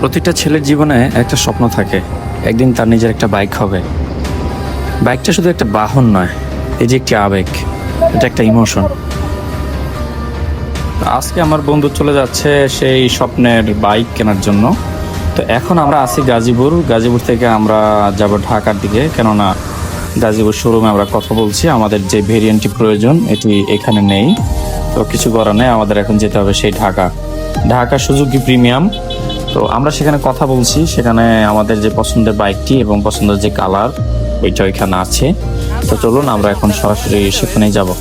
প্রতিটা ছেলের জীবনে একটা স্বপ্ন থাকে। একদিন তার নিজের একটা বাইক হবে। বাইকটা শুধু একটা বাহন নয়, এই যে একটি আবেগ, এটা একটা ইমোশন আজকে আমার বন্ধু চলে যাচ্ছে সেই স্বপ্নের বাইক কেনার জন্য। তো এখন আমরা আছি গাজীপুর। গাজীপুর থেকে আমরা যাব ঢাকার দিকে। কেননা গাজীপুর শোরুমে আমরা কথা বলছি। আমাদের যে ভেরিয়েন্টটি প্রয়োজন, এটি এখানে নেই। তো কিছু করার নেই। আমাদের এখন যেতে হবে সেই ঢাকা। ঢাকা সুজুকি প্রিমিয়াম তো আমরা সেখানে কথা বলছি। সেখানে আমাদের যে পছন্দের বাইকটি এবং পছন্দের যে কালার ওইটা ওইখানে আছে। তো চলুন, আমরা এখন সরাসরি সেখানেই যাব।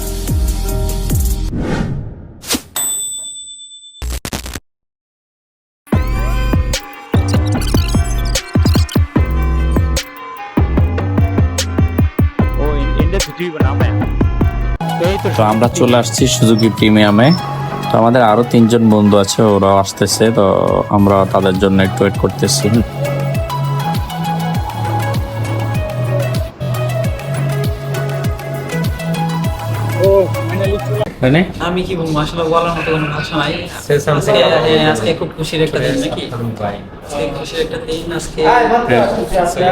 তো আমরা চলে আসছি সুজুকি প্রিমিয়ামে। তো আমাদের আরও তিনজন বন্ধু আছে ওরাও আসতেছে তো আমরা তাদের জন্য একটু ওয়েট করতেছি। মানে আমি কি বলব আসলে বলার মতো কোনো ভাষা নাই। আজকে খুব খুশির একটা দিন নাকি? খুশির একটা দিন আজকে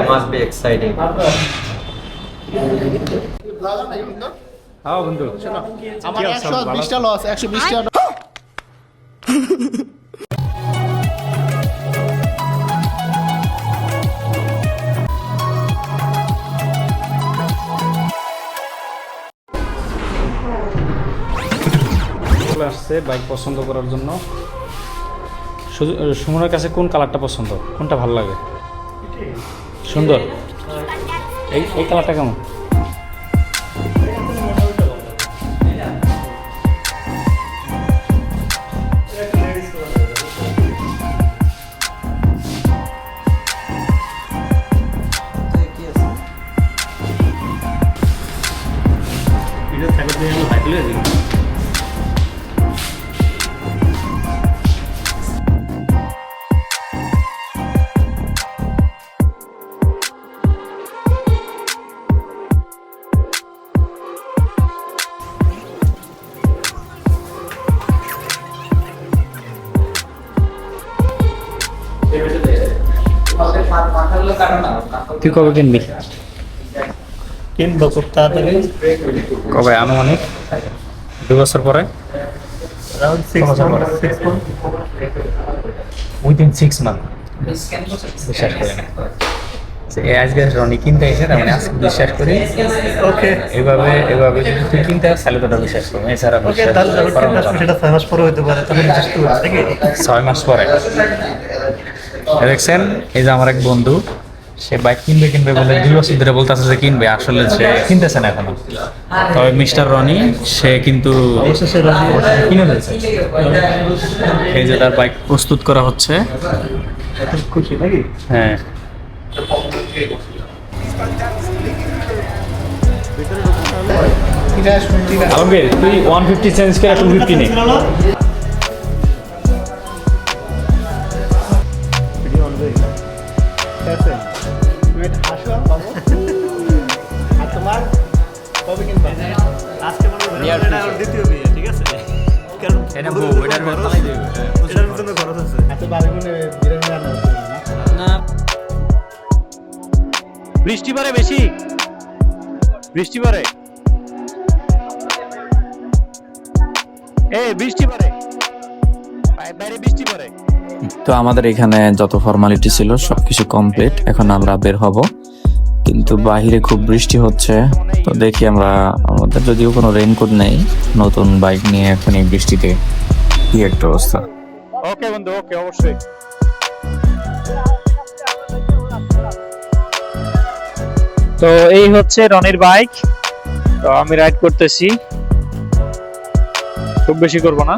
must be exciting. আমার একশো বিশটা লস একশো বিশটা চলে আসছে বাইক পছন্দ করার জন্য। সুমনের কাছে কোন কালারটা পছন্দ? কোনটা ভালো লাগে? সুন্দর। এই এই কালারটা কেমন? তুই কবে কিনবি? কিনবো খুব তাড়াতাড়ি। কবে? আনুমানিক? দু বছর পরে? উইদিন সিক্স মান্থ বিশ্বাস করি না। আজকে রনি কিনতে এসে তার মানে আজকে বিশ্বাস করি। ওকে এভাবে এভাবে যদি তুই কিনতে আসে তাহলে তোটা বিশ্বাস করব। এছাড়া আমি ছয় মাস পরে হতে পারে নাকি? ছয় মাস পরে। দেখছেন, এই যে আমার এক বন্ধু, সে বাইক কিনবে কিনবে বলে দুই বছর ধরে বলতেছে যে কিনবে, আসলে সে কিনতেছে না এখনও। তবে মিস্টার রনি, সে কিন্তু এই যে তার বাইক প্রস্তুত করা হচ্ছে। খুশি নাকি হ্যাঁ। আলমগীর, তুই ওয়ান ফিফটি চেঞ্জ করে টু ফিফটি নে। এটা ওর দ্বিতীয় বিয়ে ঠিক আছে? কারণ এটা বউ, এটার খরচ- বেলায় এটার জন্য খরচ আছে। এত বারে গুনে বিরিয়ানি রান্না না না? বৃষ্টি পড়ে বেশি। বৃষ্টি পড়ে। এ বৃষ্টি পড়ে। বাইরে বৃষ্টি পড়ে। তো আমাদের এখানে যত ফর্মালিটি ছিল সবকিছু কমপ্লিট এখন আমরা বের হব। কিন্তু বাহিরে খুব বৃষ্টি হচ্ছে। তো দেখি আমরা, আমাদের যদিও কোনো রেইনকোট নেই, নতুন বাইক নিয়ে এখন এই বৃষ্টিতে কি একটা অবস্থা। ওকে বন্ধু ওকে অবশ্যই। তো এই হচ্ছে রনির বাইক তো আমি রাইড করতেছি। খুব বেশি করব না।